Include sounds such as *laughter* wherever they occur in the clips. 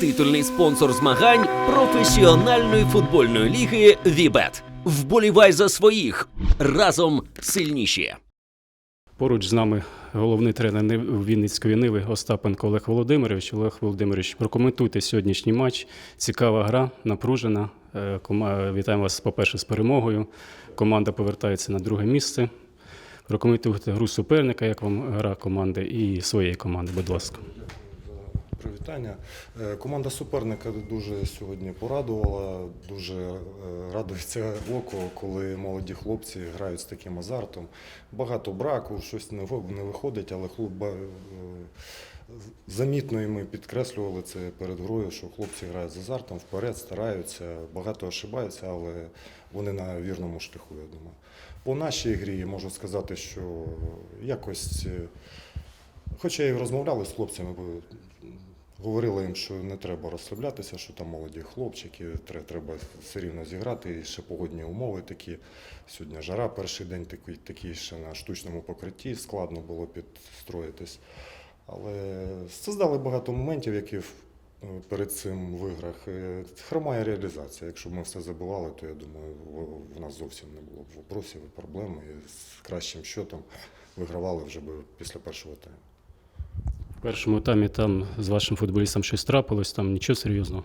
титульний спонсор змагань професіональної футбольної ліги Вібет. Вболівай за своїх разом сильніші. Поруч з нами головний тренер Вінницької Ниви Остапенко Олег Володимирович. Олег Володимирович, прокоментуйте сьогоднішній матч. Цікава гра, напружена. Е, Вітаємо вас, по-перше, з перемогою. Команда повертається на друге місце. Прокоментуйте гру суперника, як вам гра команди і своєї команди, будь ласка. Привітання. Е, Команда суперника дуже сьогодні порадувала. Дуже е, радується око, коли молоді хлопці грають з таким азартом. Багато браку, щось не виходить, але хлоп, е, замітно і ми підкреслювали це перед грою, що хлопці грають з азартом, вперед, стараються, багато ошибаються, але вони на вірному шляху, я думаю. По нашій грі можу сказати, що якось. Хоча і розмовляли з хлопцями, бо говорили їм, що не треба розслаблятися, що там молоді хлопчики, треба все рівно зіграти. І ще погодні умови такі. Сьогодні жара, перший день такий, такий ще на штучному покритті, складно було підстроїтись. Але создали багато моментів, які е, перед цим в іграх. Е, Хромає реалізація. Якщо б ми все забували, то я думаю, в- в нас зовсім не було б вопросів і проблем. І з кращим щотом вигравали вже би після першого тайму. В першому таймі там з вашим футболістом щось трапилось, там нічого серйозного.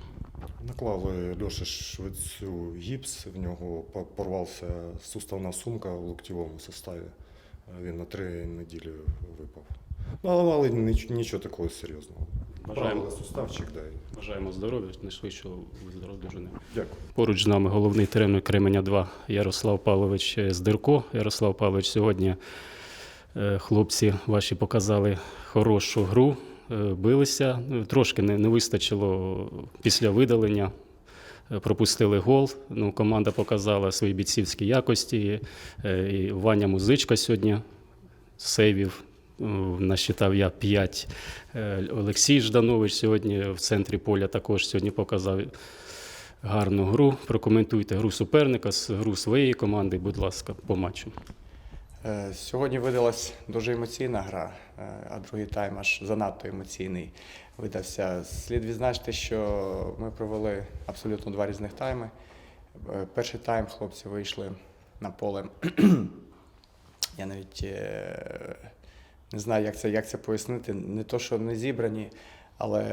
Наклали Льоші Швецю гіпс, в нього по- порвався суставна сумка в локтєвому составі. Він на три неділі випав. Ну, але, нічого такого серйозного. Бажаємо. Суставчик, да. Бажаємо здоров'я, найшвидшого виздоровлення. Дякую. Поруч з нами головний тренер Кременя 2 Ярослав Павлович Здирко. Ярослав Павлович, сьогодні хлопці ваші показали хорошу гру, е, билися. Ну, Трошки не, не вистачило після видалення. Е, Пропустили гол. Ну, команда показала свої бійцівські якості. Е, І Ваня Музичка сьогодні сейвів. е, Насчитав я 5. Олексій Жданович сьогодні в центрі поля також сьогодні показав гарну гру. Прокоментуйте гру суперника, гру своєї команди, будь ласка, по матчу. Е, Сьогодні видалась дуже емоційна гра, е, а другий тайм аж занадто емоційний видався. Слід відзначити, що ми провели абсолютно два різних тайми. Е, Перший тайм хлопці вийшли на поле. *clears throat* Я навіть не знаю, як це, як це пояснити. Не то, що не зібрані, але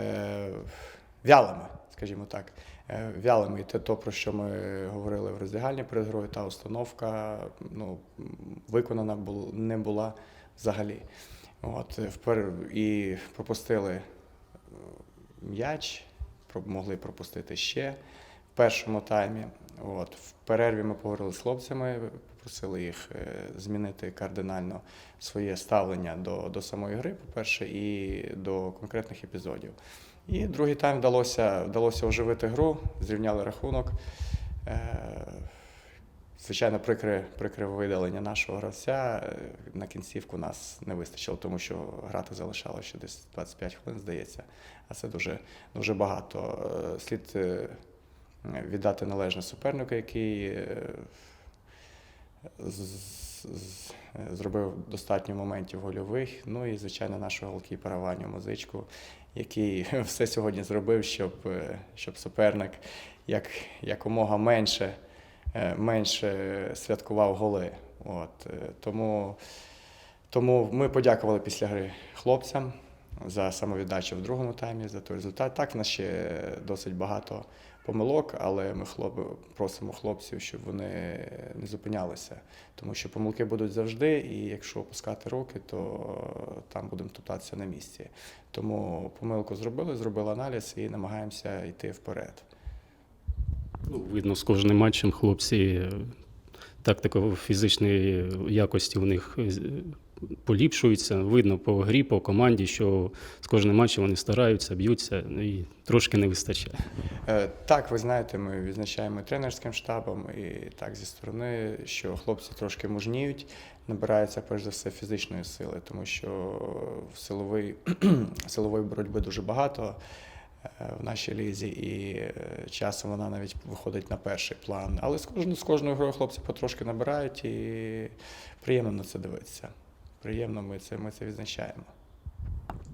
вялими, скажімо так. Е, Вялими. І те, то, про що ми говорили в роздягальні перед грою, та установка ну, виконана не була взагалі. От, е, впер... І пропустили е, м'яч, могли пропустити ще в першому таймі. От, в перерві ми поговорили з хлопцями, попросили їх змінити кардинально своє ставлення до, до самої гри, по-перше, і до конкретних епізодів. І другий тайм вдалося, вдалося оживити гру, зрівняли рахунок. Е, Звичайно, прикре, прикре видалення нашого гравця. Е, На кінцівку нас не вистачило, тому що грати залишалося ще десь 25 хвилин, здається. А це дуже, дуже багато. Е, Слід віддати належне супернику, який зробив достатньо моментів гольових. Ну і, звичайно, нашого голкіпера Ваню Музичку, який *laughs* все сьогодні зробив, щоб, е, щоб суперник як, якомога менше, е, менше святкував голи. От, е, тому, тому ми подякували після гри хлопцям за самовіддачу в другому таймі, за той результат. Так, в нас ще досить багато помилок, але ми хлоп... просимо хлопців, щоб вони не зупинялися, тому що помилки будуть завжди, і якщо опускати руки, то там будемо топтатися на місці. Тому помилку зробили, зробили аналіз і намагаємося йти вперед. Ну, видно, з кожним матчем хлопці е, тактико фізичної якості у них поліпшуються. Видно по грі, по команді, що з кожним матчем вони стараються, б'ються ну, і трошки не вистачає. Е, Так, ви знаєте, ми відзначаємо тренерським штабом, і так зі сторони, що хлопці трошки мужніють, набираються перш за все фізичної сили, тому що в силовий, *clears throat* силової боротьби дуже багато е, в нашій лізі, і е, часом вона навіть виходить на перший план. Але з кожною, з кожною грою хлопці потрошки набирають і приємно на це дивитися. Приємно ми це, ми це відзначаємо.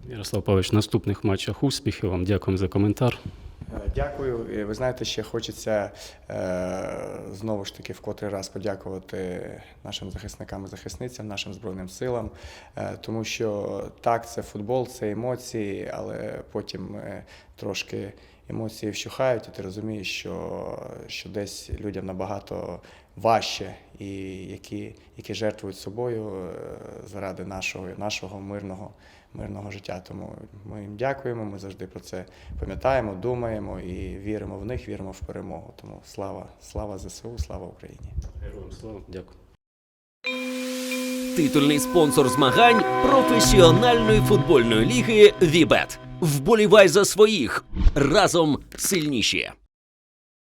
Ярослав Павлович, в наступних матчах успіхів вам. Дякуємо за коментар. Е, Дякую. Ви знаєте, ще хочеться е, знову ж таки в котрий раз подякувати нашим захисникам і захисницям, нашим збройним силам, е, тому що так, це футбол, це емоції, але потім е, трошки емоції вщухають, і ти розумієш, що, що десь людям набагато важче, і які, які жертвують собою е, заради нашого, нашого мирного, мирного життя. Тому ми їм дякуємо. Ми завжди про це пам'ятаємо, думаємо і віримо в них, віримо в перемогу. Тому слава, слава ЗСУ, слава Україні. Героям слава, дякую. Титульний спонсор змагань професіональної футбольної ліги Вібет. Вболівай за своїх разом сильніші.